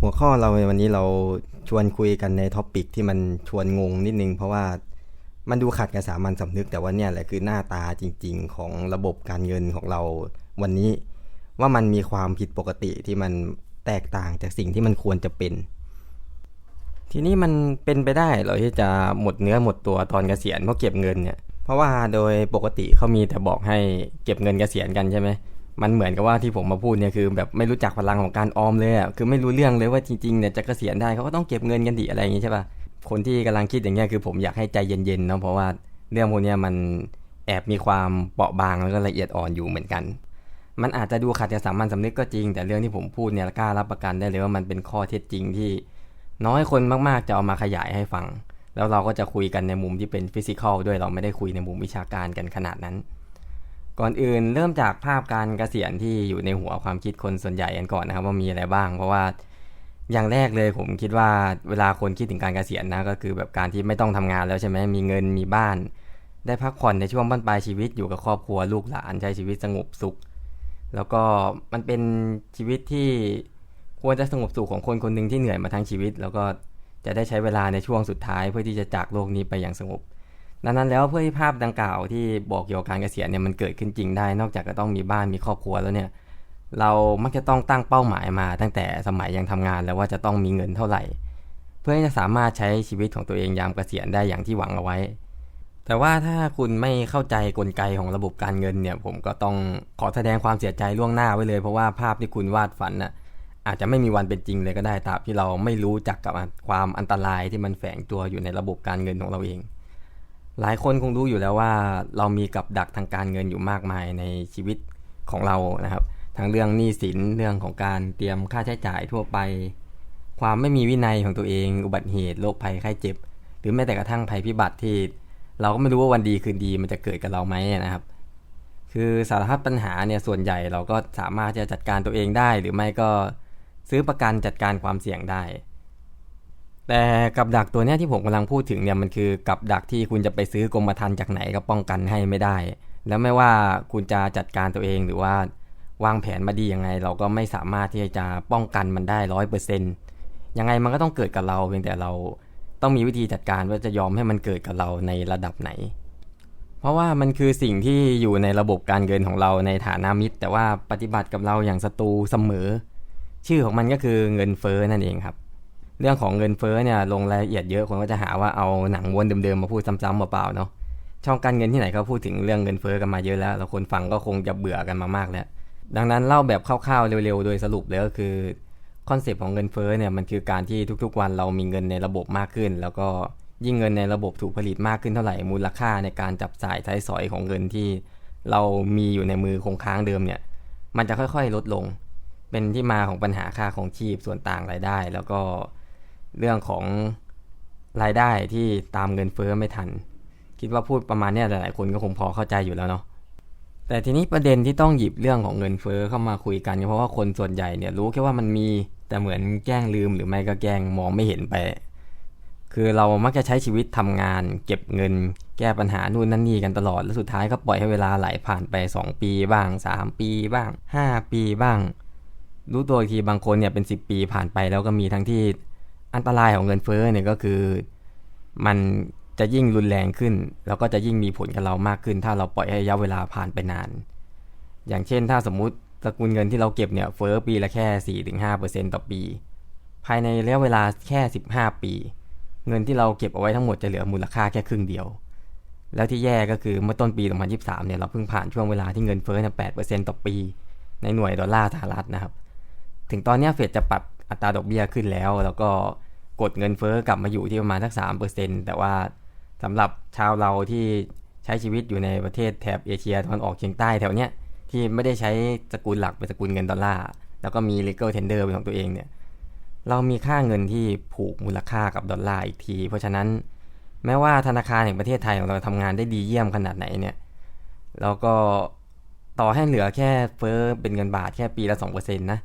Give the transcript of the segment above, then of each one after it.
หัวข้อเราในวันนี้เราชวนคุยกันในท็อปิกที่มันชวนงงนิดนึง เพราะว่ามันดูขัดกับสามัญสำนึก แต่ว่าเนี่ยแหละคือหน้าตาจริง ๆ ของระบบการเงินของเราวันนี้ ว่ามันมีความผิดปกติที่มันแตกต่างจากสิ่งที่มันควรจะเป็น ทีนี้มันเป็นไปได้เหรอที่จะหมดเนื้อหมดตัวตอนเกษียณเพราะเก็บเงินเนี่ยเพราะว่าโดยปกติเขามีแต่บอกให้เก็บเงินเกษียณกันใช่ไหม มันเหมือนกับว่าที่ผมมาพูดเนี่ยคือแบบไม่รู้จักพลังของการออมเลยอะคือไม่รู้เรื่องเลยว่าจริงๆเนี่ยจะเกษียณได้เขาก็ต้องเก็บเงินกันดิอะไรอย่างงี้ใช่ป่ะคนที่กำลังคิดอย่างเงี้ยคือผมอยากให้ใจเย็นๆเนาะเพราะว่าเรื่องพวกเนี้ยมันแอบมีความเปราะบางแล้วก็ละเอียดอ่อนอยู่เหมือนกัน มันอาจจะดูขัดกับสามัญสำนึกก็จริง แต่เรื่องที่ผมพูดเนี่ยกล้ารับประกันได้เลยว่ามันเป็นข้อเท็จจริงที่ น้อยคนมากๆจะเอามาขยายให้ฟัง แล้วเราก็จะคุยกันในมุมที่เป็นฟิสิกอลด้วยเราไม่ได้คุยในมุมวิชาการกันขนาดนั้น ก่อนอื่นเริ่มจากภาพการเกษียณที่อยู่ในหัวความคิดคนส่วนใหญ่กันก่อนนะครับ ว่ามีอะไรบ้าง เพราะว่าอย่างแรกเลยผมคิดว่าเวลาคนคิดถึงการเกษียณนะก็คือแบบการที่ไม่ต้องทำงานแล้วใช่ไหมมีเงินมีบ้าน ได้พักผ่อนในช่วงบั้นปลายชีวิตอยู่กับครอบครัวลูกหลานใช้ชีวิตสงบสุข แล้วก็มันเป็นชีวิตที่ควรจะสงบสุขของคนคนหนึ่งที่เหนื่อยมาทั้งชีวิต แล้วก็จะได้ใช้เวลาในช่วงสุดท้ายเพื่อที่จะจากโลกนี้ไปอย่างสงบ ดังนั้นแล้วเพื่อให้ภาพดังกล่าวที่บอกเกี่ยวกับการเกษียณเนี่ยมันเกิดขึ้นจริงได้ นอกจากจะต้องมีบ้านมีครอบครัวแล้วเนี่ยเรามักจะต้องตั้งเป้าหมายมา ตั้งแต่สมัยยังทำงานแล้วว่าจะต้องมีเงินเท่าไหร่ เพื่อให้จะสามารถใช้ชีวิตของตัวเองยามเกษียณได้อย่างที่หวังเอาไว้ แต่ว่าถ้าคุณไม่เข้าใจกลไกของระบบการเงินเนี่ย ผมก็ต้องขอแสดงความเสียใจล่วงหน้าไว้เลย เพราะว่าภาพที่คุณวาดฝันน่ะอาจจะไม่มีวันเป็นจริงเลยก็ได้ตราบที่เราไม่รู้จักกับความอันตรายที่มันแฝงตัวอยู่ในระบบการเงินของเราเอง หลายคนคงรู้อยู่แล้วว่าเรามีกับดักทางการเงินอยู่มากมายในชีวิตของเรานะครับ ทั้งเรื่องหนี้สินเรื่องของการเตรียมค่าใช้จ่ายทั่วไป ความไม่มีวินัยของตัวเอง อุบัติเหตุโรคภัยไข้เจ็บ หรือแม้แต่กระทั่งภัยพิบัติที่ เราก็ไม่รู้ว่าวันดีคืนดีมันจะเกิดกับเราไหมนะครับ คือสารพัดปัญหาเนี่ยส่วนใหญ่เราก็สามารถจะจัดการตัวเองได้ หรือไม่ก็ซื้อประกันจัดการความเสี่ยงได้ แต่กับดักตัวนี้ที่ผมกำลังพูดถึงเนี่ยมันคือกับดักที่คุณจะไปซื้อกรมธรรม์จากไหนก็ป้องกันให้ไม่ได้ แล้วไม่ว่าคุณจะจัดการตัวเองหรือว่าวางแผนมาดียังไง เราก็ไม่สามารถที่จะป้องกันมันได้ร้อยเปอร์เซ็นต์ยังไงมันก็ต้องเกิดกับเราเพียงแต่เราต้องมีวิธีจัดการว่าจะยอมให้มันเกิดกับเราในระดับไหน เพราะว่ามันคือสิ่งที่อยู่ในระบบการเงินของเราในฐานะมิตร แต่ว่าปฏิบัติกับเราอย่างศัตรูเสมอ ชื่อของมันก็คือเงินเฟ้อนั่นเองครับ เรื่องของเงินเฟ้อเนี่ยลงรายละเอียดเยอะคนก็จะหาว่าเอาหนังวนเดิมๆมาพูดซ้ำๆเปล่าๆเนาะช่องการเงินที่ไหนเขาพูดถึงเรื่องเงินเฟ้อกันมาเยอะแล้วแล้วคนฟังก็คงจะเบื่อกันมามากแล้ว ดังนั้นเล่าแบบคร่าวๆเร็วๆ โดยสรุปเลยก็คือคอนเซปต์ของเงินเฟ้อเนี่ยมันคือการที่ทุกๆวันเรามีเงินในระบบมากขึ้น แล้วก็ยิ่งเงินในระบบถูกผลิตมากขึ้นเท่าไหร่มูลค่าในการจับจ่ายใช้สอยของเงินที่ เรามีอยู่ในมือคงค้างเดิมเนี่ย มันจะค่อยๆลดลง เป็นที่มาของปัญหาค่าของชีพส่วนต่างรายได้ แล้วก็ เรื่องของรายได้ที่ตามเงินเฟ้อไม่ทัน คิดว่าพูดประมาณนี้หลายๆคนก็คงพอเข้าใจอยู่แล้วเนาะแต่ทีนี้ประเด็นที่ต้องหยิบเรื่องของเงินเฟ้อเข้ามาคุยกันเพราะว่าคนส่วนใหญ่เนี่ยรู้แค่ว่ามันมีแต่เหมือนแกล้งลืมหรือไม่ก็แกล้งมองไม่เห็นไป คือเรามักจะใช้ชีวิตทำงาน เก็บเงิน แก้ปัญหานู่นนั่นนี่กันตลอดแล้วสุดท้ายก็ปล่อยให้เวลาไหลผ่านไป 2 ปีบ้าง 3 ปีบ้าง 5 ปีบ้าง รู้ตัวอีกทีบางคนเนี่ยเป็น 10 ปีผ่านไปแล้วก็มีทั้งที่ อันตรายของเงินเฟ้อเนี่ยก็คือ มันจะยิ่งรุนแรงขึ้น แล้วก็จะยิ่งมีผลกับเรามากขึ้น ถ้าเราปล่อยให้ระยะเวลาผ่านไปนาน อย่างเช่น ถ้าสมมุติสกุลเงินที่เราเก็บเนี่ยเฟ้อปีละแค่ 4-5%ต่อปี ภายในระยะเวลาแค่ 15 ปี เงินที่เราเก็บเอาไว้ทั้งหมดจะเหลือมูลค่าแค่ครึ่งเดียว แล้วที่แย่ก็คือเมื่อต้นปี 2023 เนี่ยเราเพิ่งผ่านช่วงเวลาที่เงินเฟ้อเนี่ย8%ต่อปี ในหน่วยดอลลาร์สหรัฐนะครับ ถึงตอนนี้เฟดจะปรับ อัตราดอกเบี้ยขึ้นแล้ว แล้วก็กดเงินเฟ้อกลับมาอยู่ที่ประมาณสัก3%แต่ว่าสำหรับชาวเราที่ใช้ชีวิตอยู่ในประเทศแถบเอเชียตะวันออกเฉียงใต้แถวเนี้ยที่ไม่ได้ใช้สกุลหลักเป็นสกุลเงินดอลลาร์แล้วก็มี legal tender เป็นของตัวเองเนี่ยเรามีค่าเงินที่ผูกมูลค่ากับดอลลาร์อีกที เพราะฉะนั้นแม้ว่าธนาคารแห่งประเทศไทยของเราทำงานได้ดีเยี่ยมขนาดไหนเนี่ยเราก็ต่อให้เหลือแค่เฟ้อเป็นเงินบาทแค่ปีละ2%นะ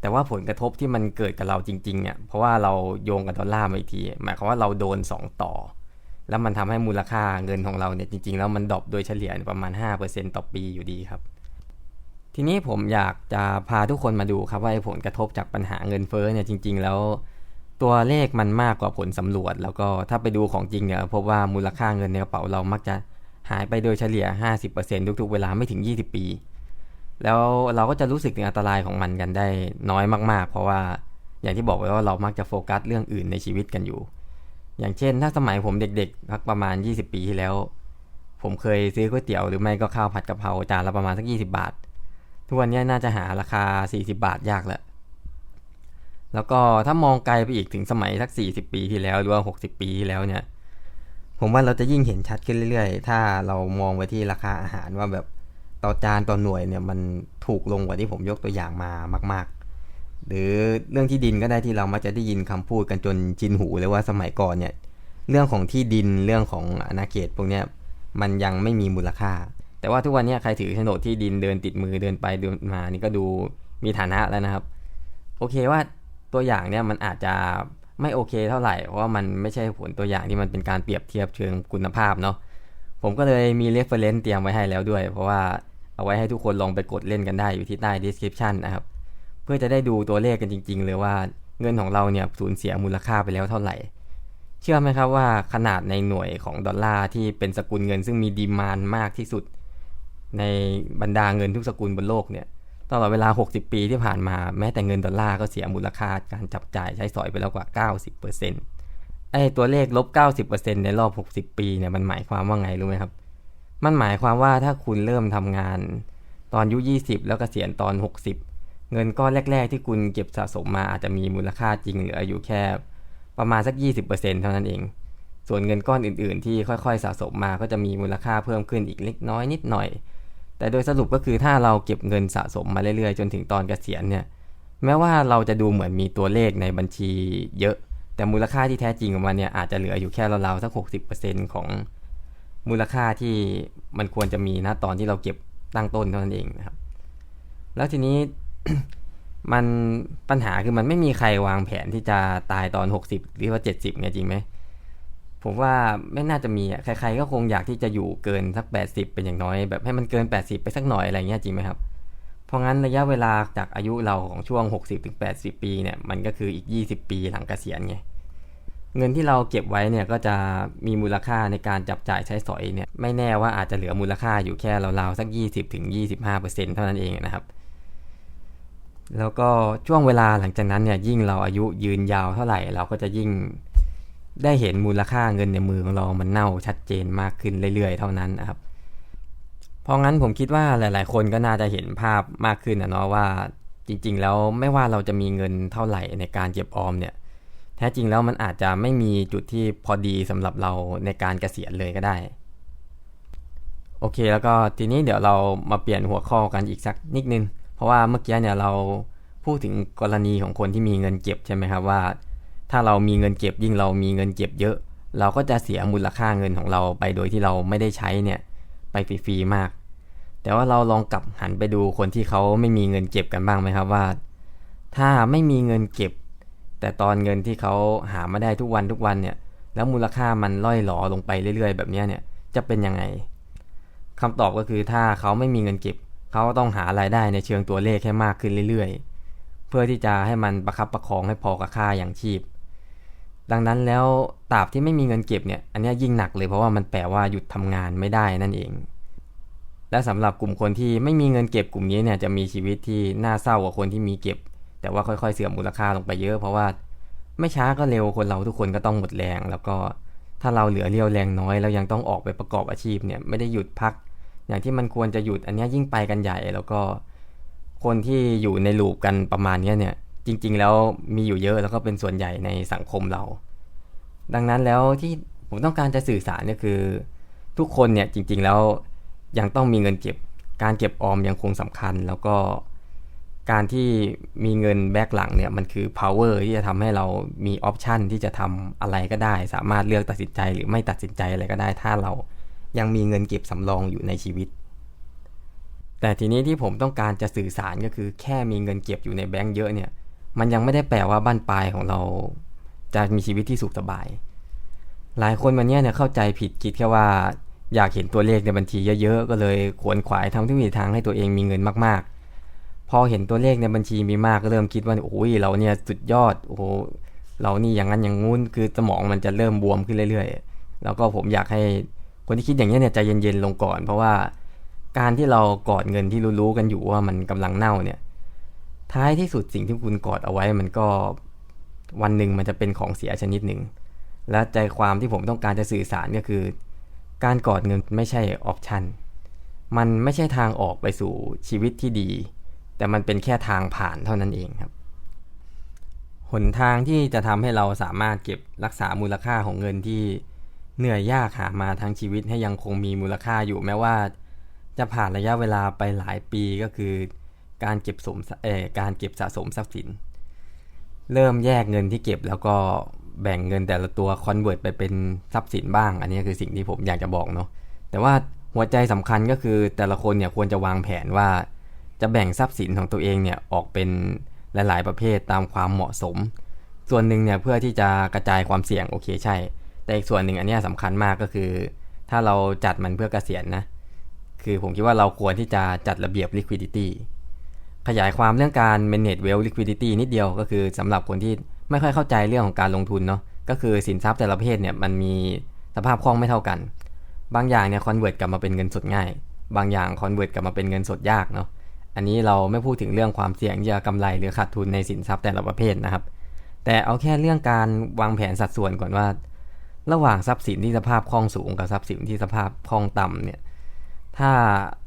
แต่ว่าผลกระทบที่มันเกิดกับเราจริงๆเนี่ยเพราะว่าเราโยงกับดอลลาร์มาอีกที หมายความว่าเราโดน 2 ต่อ แล้วมันทำให้มูลค่าเงินของเราเนี่ยจริงๆ แล้วมันดรอปโดยเฉลี่ยประมาณ 5%ต่อปีอยู่ดีครับ ทีนี้ผมอยากจะพาทุกคนมาดูครับว่าผลกระทบจากปัญหาเงินเฟ้อเนี่ยจริง ๆ แล้วตัวเลขมันมากกว่าผลสำรวจ แล้วก็ถ้าไปดูของจริงเนี่ยพบว่ามูลค่าเงินในกระเป๋าเรามักจะหายไปโดยเฉลี่ย 50%ทุกๆ เวลาไม่ถึง 20 ปี แล้วเราก็จะรู้สึกถึงอันตรายของมันกันได้น้อยมาก ๆ เพราะว่าอย่างที่บอกไว้ว่าเรามักจะโฟกัสเรื่องอื่นในชีวิตกันอยู่ อย่างเช่น ถ้าสมัยผมเด็กๆพักประมาณ 20 ปีที่แล้ว ผมเคยซื้อก๋วยเตี๋ยวหรือไม่ก็ข้าวผัดกะเพราจานละประมาณสัก 20 บาท ทุกวันนี้น่าจะหาราคา 40 บาทยากแล้วแล้วก็ถ้ามองไกลไปอีกถึงสมัยสัก 40 ปีที่แล้วหรือว่า 60 ปีที่แล้วเนี่ย ผมว่าเราจะยิ่งเห็นชัดขึ้นเรื่อยๆ ถ้าเรามองไปที่ราคาอาหารว่าแบบ ต่อจานต่อหน่วยเนี่ยมันถูกลงกว่าที่ผมยกตัวอย่างมามาก ๆ หรือเรื่องที่ดินก็ได้ที่เรามักจะได้ยินคำพูดกันจนจินหูเลยว่าสมัยก่อนเนี่ยเรื่องของที่ดินเรื่องของอาณาเขตพวกเนี้ยมันยังไม่มีมูลค่า แต่ว่าทุกวันนี้ใครถือโฉนดที่ดินเดินติดมือเดินไปเดินมานี่ก็ดูมีฐานะแล้วนะครับ โอเคว่าตัวอย่างเนี่ยมันอาจจะไม่โอเคเท่าไหร่เพราะว่ามันไม่ใช่ผลตัวอย่างที่มันเป็นการเปรียบเทียบเชิงคุณภาพเนาะ ผมก็เลยมี reference เตรียมไว้ให้แล้วด้วย เพราะว่าเอาไว้ให้ทุกคนลองไปกดเล่นกันได้อยู่ที่ใต้ description นะครับ เพื่อจะได้ดูตัวเลขกันจริง ๆ เลยว่าเงินของเราเนี่ยสูญเสียมูลค่าไปแล้วเท่าไหร่ เชื่อไหมครับว่าขนาดในหน่วยของดอลลาร์ที่เป็นสกุลเงิน ซึ่งมีดีมานมากที่สุด ในบรรดาเงินทุกสกุลบนโลกเนี่ยตลอดเวลา 60 ปีที่ผ่านมาแม้แต่เงินดอลลาร์ก็เสียมูลค่าการจับจ่ายใช้สอยไปแล้วกว่า 90% ไอ้ตัวเลขลบ90%ในรอบ60ปีเนี่ยมันหมายความว่าไงรู้ไหมครับ มันหมายความว่าถ้าคุณเริ่มทำงาน ตอนอายุ20แล้วกเกษียณตอน60เงินก้อนแรก ๆ ที่คุณเก็บสะสมมาอาจจะมีมูลค่าจริงเหลืออยู่แค่ ประมาณสัก 20%เท่านั้นเอง ส่วนเงินก้อนอื่น ๆ ที่ค่อยๆสะสมมาก็จะมีมูลค่าเพิ่มขึ้นอีกเล็กน้อยนิดหน่อย แต่โดยสรุปก็คือถ้าเราเก็บเงินสะสมมาเรื่อยๆ จนถึงตอนเกษียณเนี่ย แม้ว่าเราจะดูเหมือนมีตัวเลขในบัญชีเยอะ แต่มูลค่าที่แท้จริงของมันเนี่ยอาจจะเหลืออยู่แค่ราวๆสัก60%ของมูลค่าที่มันควรจะมีนะตอนที่เราเก็บตั้งต้นเท่านั้นเองนะครับ แล้วทีนี้มันปัญหาคือมันไม่มีใครวางแผนที่จะตายตอน 60 หรือว่า 70เนี่ยจริงไหมผมว่าไม่น่าจะมีอะใครๆก็คงอยากที่จะอยู่เกินสัก 80 เป็นอย่างน้อย แบบให้มันเกิน 80 ไปสักหน่อยอะไรเงี้ยจริงไหมครับ เพราะงั้นระยะเวลาจากอายุเราของช่วง 60-80 ปีเนี่ยมันก็คืออีก 20 ปีหลังเกษียณไงเงินที่เราเก็บไว้เนี่ยก็จะมีมูลค่าในการจับจ่ายใช้สอยเนี่ยไม่แน่ว่าอาจจะเหลือมูลค่าอยู่แค่ราวๆสัก 20-25%เท่านั้นเองนะครับ แล้วก็ช่วงเวลาหลังจากนั้นเนี่ยยิ่งเราอายุยืนยาวเท่าไหร่เราก็จะยิ่งได้เห็นมูลค่าเงินในมือของเรามันเน่าชัดเจนมากขึ้นเรื่อยๆ เท่านั้นนะครับ เพราะงั้นผมคิดว่าหลาย ๆ คนก็น่าจะเห็นภาพมากขึ้นนะเนาะว่าจริง ๆ แล้วไม่ว่าเราจะมีเงินเท่าไหร่ในการเก็บออมเนี่ย แท้จริงแล้วมันอาจจะไม่มีจุดที่พอดีสำหรับเราในการเกษียณเลยก็ได้ โอเคแล้วก็ทีนี้เดี๋ยวเรามาเปลี่ยนหัวข้อกันอีกสักนิดนึง เพราะว่าเมื่อกี้เนี่ยเราพูดถึงกรณีของคนที่มีเงินเก็บใช่ไหมครับว่า ถ้าเรามีเงินเก็บยิ่งเรามีเงินเก็บเยอะ เราก็จะเสียมูลค่าเงินของเราไปโดยที่เราไม่ได้ใช้เนี่ย ไปฟรีๆมาก แต่ว่าเราลองกลับหันไปดูคนที่เขาไม่มีเงินเก็บกันบ้างไหมครับว่า ถ้าไม่มีเงินเก็บ แต่ตอนเงินที่เขาหามาได้ทุกวันทุกวันเนี่ยแล้วมูลค่ามันล่อยหลอลงไปเรื่อย ๆ แบบนี้เนี่ยจะเป็นยังไงคำตอบก็คือถ้าเขาไม่มีเงินเก็บ เขาต้องหารายได้ในเชิงตัวเลขให้มากขึ้นเรื่อย ๆ เพื่อที่จะให้มันประคับประคองให้พอกับค่าอย่างชีพ ดังนั้นแล้วตราบที่ไม่มีเงินเก็บเนี่ย อันนี้ยิ่งหนักเลยเพราะว่ามันแปลว่าหยุดทำงานไม่ได้นั่นเอง และสำหรับกลุ่มคนที่ไม่มีเงินเก็บกลุ่มนี้เนี่ยจะมีชีวิตที่น่าเศร้ากว่าคนที่มีเก็บ แต่ว่าค่อยๆเสื่อมมูลค่าลงไปเยอะ เพราะว่าไม่ช้าก็เร็วคนเราทุกคนก็ต้องหมดแรง แล้วก็ถ้าเราเหลือเรี่ยวแรงน้อยแล้วยังต้องออกไปประกอบอาชีพเนี่ยไม่ได้หยุดพัก อย่างที่มันควรจะหยุดอันนี้ยิ่งไปกันใหญ่แล้วก็ คนที่อยู่ในลูปกันประมาณนี้เนี่ย จริง ๆ แล้วมีอยู่เยอะแล้วก็เป็นส่วนใหญ่ในสังคมเรา ดังนั้นแล้วที่ผมต้องการจะสื่อสารก็คือ ทุกคนเนี่ยจริง ๆ แล้วยังต้องมีเงินเก็บ การเก็บออมยังคงสำคัญ แล้วก็การที่มีเงินแบกหลังเนี่ยมันคือ power ที่จะทำให้เรามีออปชันที่จะทำอะไรก็ได้ สามารถเลือกตัดสินใจหรือไม่ตัดสินใจอะไรก็ได้ ถ้าเรายังมีเงินเก็บสำรองอยู่ในชีวิต แต่ทีนี้ที่ผมต้องการจะสื่อสารก็คือแค่มีเงินเก็บอยู่ในแบงก์เยอะเนี่ย มันยังไม่ได้แปลว่าบ้านปลายของเราจะมีชีวิตที่สุขสบาย หลายคนวันนี้เนี่ยเข้าใจผิดคิดแค่ว่าอยากเห็นตัวเลขในบัญชีเยอะๆ ก็เลยขวนขวายทำทุกวิถีทางให้ตัวเองมีเงินมากๆ พอเห็นตัวเลขในบัญชีมีมากก็เริ่มคิดว่าโอ้ยเราเนี่ยสุดยอดโอ้เรานี่อย่างนั้นอย่างงู้นคือสมองมันจะเริ่มบวมขึ้นเรื่อยๆ แล้วก็ผมอยากให้คนที่คิดอย่างนี้ยเนี่ยใจเย็นๆลงก่อน เพราะว่าการที่เรากอดเงินที่รู้ๆกันอยู่ว่ามันกำลังเน่าเนี่ย ท้ายที่สุดสิ่งที่คุณกอดเอาไว้มันก็วันหนึ่งมันจะเป็นของเสียชนิดหนึ่ง และใจความที่ผมต้องการจะสื่อสารก็คือ การกอดเงินไม่ใช่ออปชันมันไม่ใช่ทางออกไปสู่ชีวิตที่ดี แต่มันเป็นแค่ทางผ่านเท่านั้นเองครับ หนทางที่จะทำให้เราสามารถเก็บรักษามูลค่าของเงินที่เหนื่อยยากหามาทั้งชีวิตให้ยังคงมีมูลค่าอยู่แม้ว่า จะผ่านระยะเวลาไปหลายปีก็คือ การเก็บสมเออการเก็บสะสมทรัพย์สิน เริ่มแยกเงินที่เก็บแล้วก็แบ่งเงินแต่ละตัวคอนเวิร์ตไปเป็นทรัพย์สินบ้าง อันนี้คือสิ่งที่ผมอยากจะบอกเนาะแต่ว่าหัวใจสำคัญก็คือแต่ละคนเนี่ยควรจะวางแผนว่า จะแบ่งทรัพย์สินของตัวเองเนี่ยออกเป็นหลาย ๆ ประเภทตามความเหมาะสม ส่วนหนึ่งเนี่ยเพื่อที่จะกระจายความเสี่ยงโอเคใช่ แต่อีกส่วนหนึ่งอันนี้ยสำคัญมากก็คือ ถ้าเราจัดมันเพื่อเกษียณนะคือผมคิดว่าเราควรที่จะจัดระเบียบ liquidity ขยายความเรื่องการ manage well liquidity นิดเดียวก็คือสำหรับคนที่ไม่ค่อยเข้าใจเรื่องของการลงทุนเนาะก็คือสินทรัพย์แต่ละประเภทเนี่ยมันมีสภาพคล่องไม่เท่ากัน บางอย่างเนี่ยคอนเวิร์ตกลับมาเป็นเงินสดง่าย บางอย่างคอนเวิร์ตกลับมาเป็นเงินสดยากเนาะอันนี้เราไม่พูดถึงเรื่องความเสี่ยงที่จะกำไรหรือขาดทุนในสินทรัพย์แต่ละประเภทนะครับ แต่เอาแค่เรื่องการวางแผนสัดส่วนก่อนว่า ระหว่างทรัพย์สินที่สภาพคล่องสูงกับทรัพย์สินที่สภาพคล่องต่ำเนี่ย ถ้า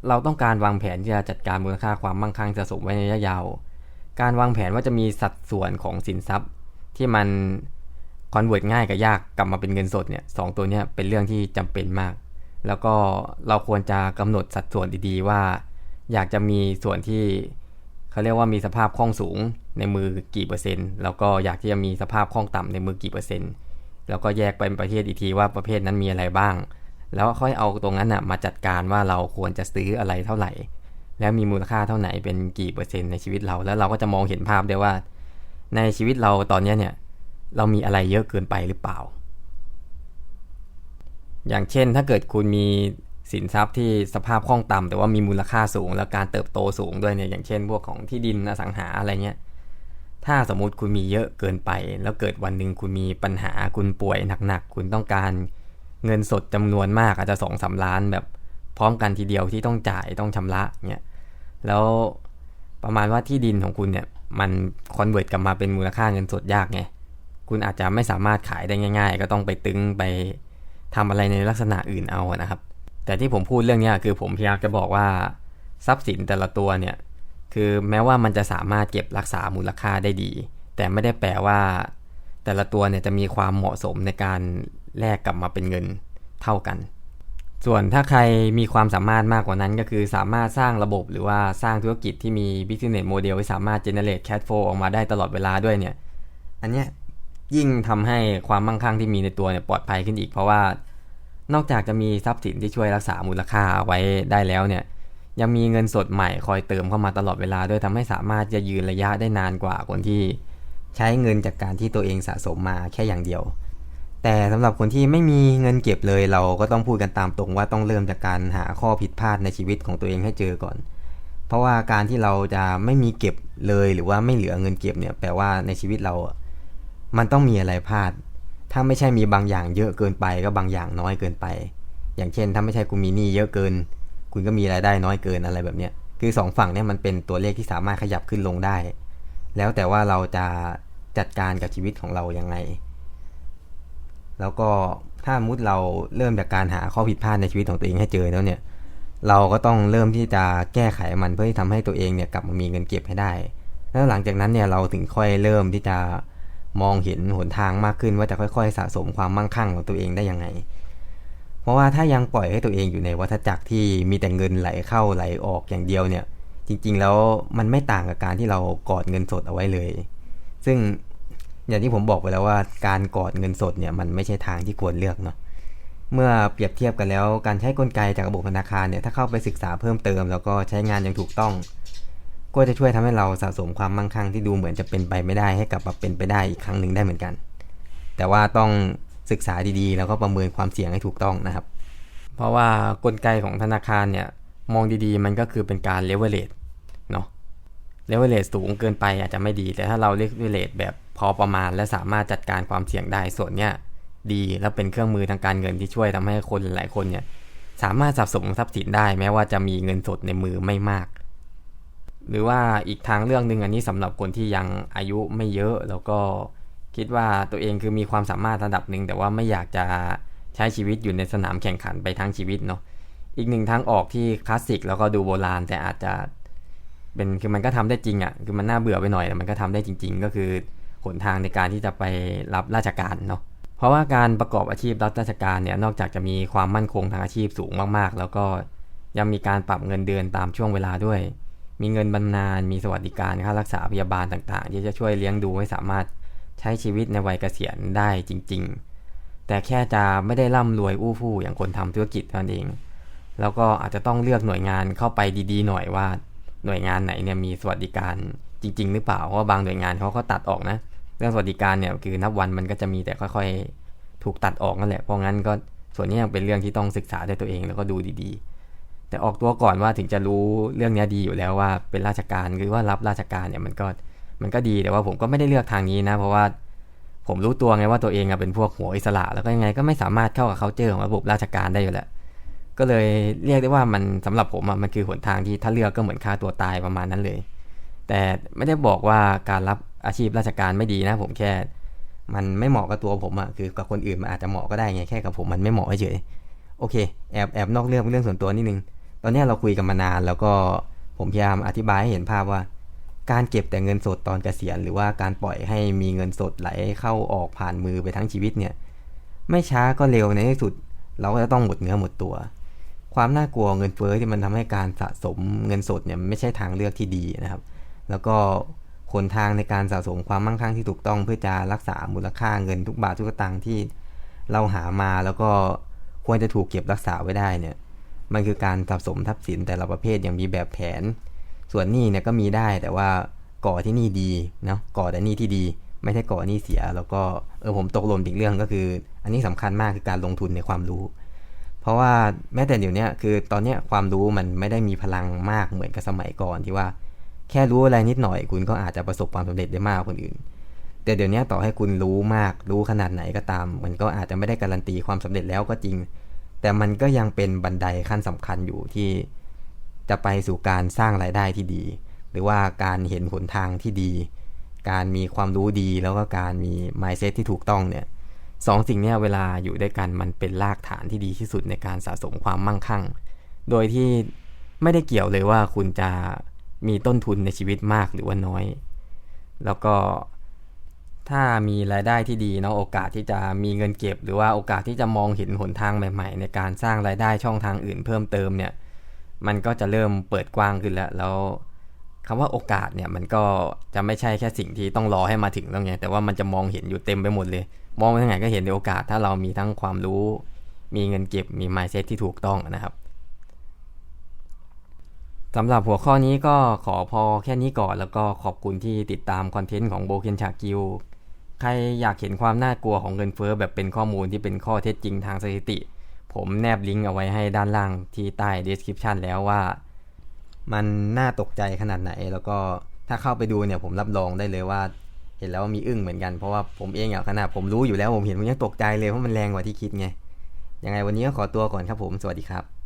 เราต้องการวางแผนที่จะจัดการมูลค่าความมั่งคั่งสะสมไว้ในระยะยาว การวางแผนว่าจะมีสัดส่วนของสินทรัพย์ ที่มันคอนเวิร์ตง่ายกับยากกลับมาเป็นเงินสดเนี่ยสองตัวนี้เป็นเรื่องที่จำเป็นมาก แล้วก็เราควรจะกำหนดสัดส่วนดีๆ ว่า อยากจะมีส่วนที่เขาเรียกว่ามีสภาพคล่องสูงในมือกี่เปอร์เซ็นต์ แล้วก็อยากที่จะมีสภาพคล่องต่ำในมือกี่เปอร์เซ็นต์ แล้วก็แยกเป็นประเภทอีกทีว่าประเภทนั้นมีอะไรบ้าง แล้วค่อยเอาตรงนั้นนะมาจัดการว่าเราควรจะซื้ออะไรเท่าไหร่ แล้วมีมูลค่าเท่าไหร่เป็นกี่เปอร์เซ็นต์ในชีวิตเรา แล้วเราก็จะมองเห็นภาพได้ว่า ในชีวิตเราตอนนี้เนี่ยเรามีอะไรเยอะเกินไปหรือเปล่า อย่างเช่นถ้าเกิดคุณมีสินทรัพย์ที่สภาพคล่องต่ำแต่ว่ามีมูลค่าสูง แล้วการเติบโตสูงด้วยเนี่ยอย่างเช่น พวกของที่ดินอสังหาอะไรเงี้ยถ้าสมมุติคุณมีเยอะเกินไป แล้วเกิดวันหนึ่งคุณมีปัญหาคุณป่วยหนักๆคุณต้องการ เงินสดจำนวนมากอาจจะสองสาล้านแบบพร้อมกันทีเดียวที่ต้องจ่ายต้องชำระเนี่ยแล้วประมาณว่าที่ดินของคุณเนี่ยมันคอนเวิร์ตกลับมาเป็นมูลค่าเงินสดยากไงคุณอาจจะไม่สามารถขายได้ง่าย ๆ ก็ต้องไปตึงไปทำอะไรในลักษณะอื่นเอานะครับ แต่ที่ผมพูดเรื่องนี้คือผมพยายามจะบอกว่าทรัพย์สินแต่ละตัวเนี่ยคือแม้ว่ามันจะสามารถเก็บรักษามูลค่าได้ดี แต่ไม่ได้แปลว่า แต่ละตัวเนี่ยจะมีความเหมาะสมในการ แลกกลับมาเป็นเงินเท่ากัน ส่วนถ้าใครมีความสามารถมากกว่านั้นก็คือสามารถสร้างระบบหรือว่าสร้างธุรกิจที่มี business model ที่สามารถ generate cash flow ออกมาได้ตลอดเวลาด้วยเนี่ย อันเนี้ยยิ่งทำให้ความมั่งคั่งที่มีในตัวเนี่ยปลอดภัยขึ้นอีก เพราะว่านอกจากจะมีทรัพย์สินที่ช่วยรักษามูลค่าไว้ได้แล้วเนี่ยยังมีเงินสดใหม่คอยเติมเข้ามาตลอดเวลาด้วยทำให้สามารถจะยืนระยะได้นานกว่าคนที่ใช้เงินจากการที่ตัวเองสะสมมาแค่อย่างเดียว แต่สำหรับคนที่ไม่มีเงินเก็บเลยเราก็ต้องพูดกันตามตรงว่าต้องเริ่มจากการหาข้อผิดพลาดในชีวิตของตัวเองให้เจอก่อน เพราะว่าการที่เราจะไม่มีเก็บเลยหรือว่าไม่เหลือเงินเก็บเนี่ยแปลว่าในชีวิตเรา มันต้องมีอะไรพลาด ถ้าไม่ใช่มีบางอย่างเยอะเกินไปก็บางอย่างน้อยเกินไป อย่างเช่น ถ้าไม่ใช่คุณมีหนี้เยอะเกิน คุณก็มีรายได้น้อยเกินอะไรแบบเนี้ยคือสองฝั่งเนี่ยมันเป็นตัวเลขที่สามารถขยับขึ้นลงได้ แล้วแต่ว่าเราจะจัดการกับชีวิตของเรายังไง แล้วก็ถ้ามุดเราเริ่มจากการหาข้อผิดพลาดในชีวิตของตัวเองให้เจอแล้วเนี่ย เราก็ต้องเริ่มที่จะแก้ไขมันเพื่อที่ทำให้ตัวเองเนี่ยกลับมามีเงินเก็บให้ได้ แล้วหลังจากนั้นเนี่ยเราถึงค่อยเริ่มที่จะมองเห็นหนทางมากขึ้นว่าจะค่อย ๆ สะสมความมั่งคั่งของตัวเองได้ยังไง เพราะว่าถ้ายังปล่อยให้ตัวเองอยู่ในวัฏจักรที่มีแต่เงินไหลเข้าไหลออกอย่างเดียวเนี่ย จริง ๆ แล้วมันไม่ต่างกับการที่เรากอดเงินสดเอาไว้เลย ซึ่ง อย่างที่ผมบอกไปแล้วว่าการกอดเงินสดเนี่ยมันไม่ใช่ทางที่ควรเลือกเนาะเมื่อเปรียบเทียบกันแล้วการใช้กลไกจากระบบธนาคารเนี่ยถ้าเข้าไปศึกษาเพิ่มเติม แล้วก็ใช้งานอย่างถูกต้อง ก็จะช่วยทำให้เราสะสมความมั่งคั่งที่ดูเหมือนจะเป็นไปไม่ได้ให้กลับมาเป็นไปได้อีกครั้งหนึ่งได้เหมือนกัน แต่ว่าต้องศึกษาดีๆ แล้วก็ประเมินความเสี่ยงให้ถูกต้องนะครับ เพราะว่ากลไกของธนาคารเนี่ยมองดีๆ มันก็คือเป็นการเลเวลเลตเนาะเลเวลเลตสูงเกินไปอาจจะไม่ดี แต่ถ้าเราเลเวลเลตแบบ พอประมาณและสามารถจัดการความเสี่ยงได้ส่วนเนี้ยดีแล้วเป็นเครื่องมือทางการเงินที่ช่วยทำให้คนหลายคนเนี่ยสามารถสะสมทรัพย์สินได้แม้ว่าจะมีเงินสดในมือไม่มาก หรือว่าอีกทางเรื่องหนึ่งอันนี้สำหรับคนที่ยังอายุไม่เยอะแล้วก็คิดว่าตัวเองคือมีความสามารถระดับหนึ่งแต่ว่าไม่อยากจะใช้ชีวิตอยู่ในสนามแข่งขันไปทั้งชีวิตเนาะอีกหนึ่งทางออกที่คลาสสิกแล้วก็ดูโบราณแต่อาจจะเป็นคือมันก็ทำได้จริงอะ่ะคือมันน่าเบื่อไปหน่อยแต่มันก็ทำได้จริง ๆ ก็คือ หนทางในการที่จะไปรับราชการเนาะเพราะว่าการประกอบอาชีพรับราชการเนี่ยนอกจากจะมีความมั่นคงทางอาชีพสูงมากๆ แล้วก็ยังมีการปรับเงินเดือนตามช่วงเวลาด้วย มีเงินบำนาญมีสวัสดิการค่ารักษาพยาบาลต่างๆ ที่จะช่วยเลี้ยงดูให้สามารถใช้ชีวิตในวัยเกษียณได้จริง ๆ แต่แค่จะไม่ได้ร่ำรวยอู้ฟู่อย่างคนทำธุรกิจเท่านั้นเอง แล้วก็อาจจะต้องเลือกหน่วยงานเข้าไปดีๆ หน่อยว่า หน่วยงานไหนเนี่ยมีสวัสดิการจริง ๆ หรือเปล่าเพราะบางหน่วยงานเขาก็ตัดออกนะ เรื่องสวัสดิการเนี่ยคือนับวันมันก็จะมีแต่ค่อยๆ ถูกตัดออกนั่นแหละ เพราะงั้นก็ส่วนนี้ยังเป็นเรื่องที่ต้องศึกษาด้วยตัวเองแล้วก็ดูดีๆ แต่ออกตัวก่อนว่าถึงจะรู้เรื่องนี้ดีอยู่แล้วว่าเป็นราชการหรือว่ารับราชการเนี่ยมันก็มันก็ดีแต่ว่าผมก็ไม่ได้เลือกทางนี้นะ เพราะว่าผมรู้ตัวไงว่าตัวเองอะเป็นพวกหัวอิสระ แล้วก็ยังไงก็ไม่สามารถเข้ากับเขาเจอของระบบราชการได้อยู่แล้วก็เลยเรียกได้ว่ามันสำหรับผมอะมันคือหนทางที่ถ้าเลือกก็เหมือนฆ่าตัวตายประมาณนั้นเลย แต่ไม่ได้บอกว่าการรับ อาชีพราชการไม่ดีนะ ผมแค่ มันไม่เหมาะกับตัวผมอะคือกับคนอื่นมันอาจจะเหมาะก็ได้ไงแค่กับผมมันไม่เหมาะเฉยโอเคแอบแอบนอกเรื่องเป็นเรื่องส่วนตัวนิดนึงตอนนี้เราคุยกันมานาน แล้วก็ผมพยายามอธิบายให้เห็นภาพว่า การเก็บแต่เงินสดตอนเกษียณ หรือว่าการปล่อยให้มีเงินสดไหลเข้าออกผ่านมือไปทั้งชีวิตเนี่ย ไม่ช้าก็เร็วในที่สุด เราก็จะต้องหมดเนื้อหมดตัว ความน่ากลัวเงินเฟ้อที่มันทำให้การสะสมเงินสดเนี่ยไม่ใช่ทางเลือกที่ดีนะครับ แล้วก็ หนทางในการสะสมความมั่งคั่งที่ถูกต้องเพื่อจะรักษามูลค่าเงินทุกบาททุกสตางค์ที่เราหามาแล้วก็ควรจะถูกเก็บรักษาไว้ได้เนี่ย มันคือการสะสมทรัพย์สินแต่ละประเภทอย่างมีแบบแผน ส่วนหนี้เนี่ยก็มีได้แต่ว่าก่อที่นี่ดีเนาะก่อแต่หนี้ที่ดี ไม่ใช่ก่อหนี้เสีย แล้วก็เออผมตกหล่นอีกเรื่องก็คือ อันนี้สำคัญมากคือการลงทุนในความรู้ เพราะว่าแม้แต่เดี๋ยวนี้คือตอนนี้ความรู้มันไม่ได้มีพลังมากเหมือนกับสมัยก่อนที่ว่า แค่รู้อะไรนิดหน่อย คุณก็อาจจะประสบความสำเร็จได้มากกว่าคนอื่น แต่เดี๋ยวนี้ต่อให้คุณรู้มากรู้ขนาดไหนก็ตาม มันก็อาจจะไม่ได้การันตีความสำเร็จแล้วก็จริง แต่มันก็ยังเป็นบันไดขั้นสำคัญอยู่ที่จะไปสู่การสร้างรายได้ที่ดี หรือว่าการเห็นหนทางที่ดี การมีความรู้ดีแล้วก็การมี mindset ที่ถูกต้องเนี่ยสองสิ่งนี้เวลาอยู่ด้วยกันมันเป็นรากฐานที่ดีที่สุดในการสะสมความมั่งคั่ง โดยที่ไม่ได้เกี่ยวเลยว่าคุณจะ มีต้นทุนในชีวิตมากหรือว่าน้อย แล้วก็ถ้ามีรายได้ที่ดีเนาะโอกาสที่จะมีเงินเก็บ หรือว่าโอกาสที่จะมองเห็นหนทางใหม่ ๆ ในการสร้างรายได้ช่องทางอื่นเพิ่มเติมเนี่ย มันก็จะเริ่มเปิดกว้างขึ้นแล้ว แล้วคำว่าโอกาสเนี่ยมันก็จะไม่ใช่แค่สิ่งที่ต้องรอให้มาถึงแล้วไงแต่ว่ามันจะมองเห็นอยู่เต็มไปหมดเลย มองไปทางไหนก็เห็นในโอกาส ถ้าเรามีทั้งความรู้ มีเงินเก็บมี mindset ที่ถูกต้องนะครับ สำหรับหัวข้อนี้ก็ขอพอแค่นี้ก่อน แล้วก็ขอบคุณที่ติดตามคอนเทนต์ของโบเคนชากิวใครอยากเห็นความน่ากลัวของเงินเฟ้อแบบเป็นข้อมูลที่เป็นข้อเท็จจริงทางสถิติ ผมแนบลิงก์เอาไว้ให้ด้านล่างที่ใต้ description แล้วว่า มันน่าตกใจขนาดไหน แล้วก็ถ้าเข้าไปดูเนี่ยผมรับรองได้เลยว่า เห็นแล้วมีอึ้งเหมือนกันเพราะว่าผมเองอะขนาดผมรู้อยู่แล้วผมเห็นผมยังตกใจเลยเพราะมันแรงกว่าที่คิดไงยังไงวันนี้ก็ขอตัวก่อนครับผมสวัสดีครับ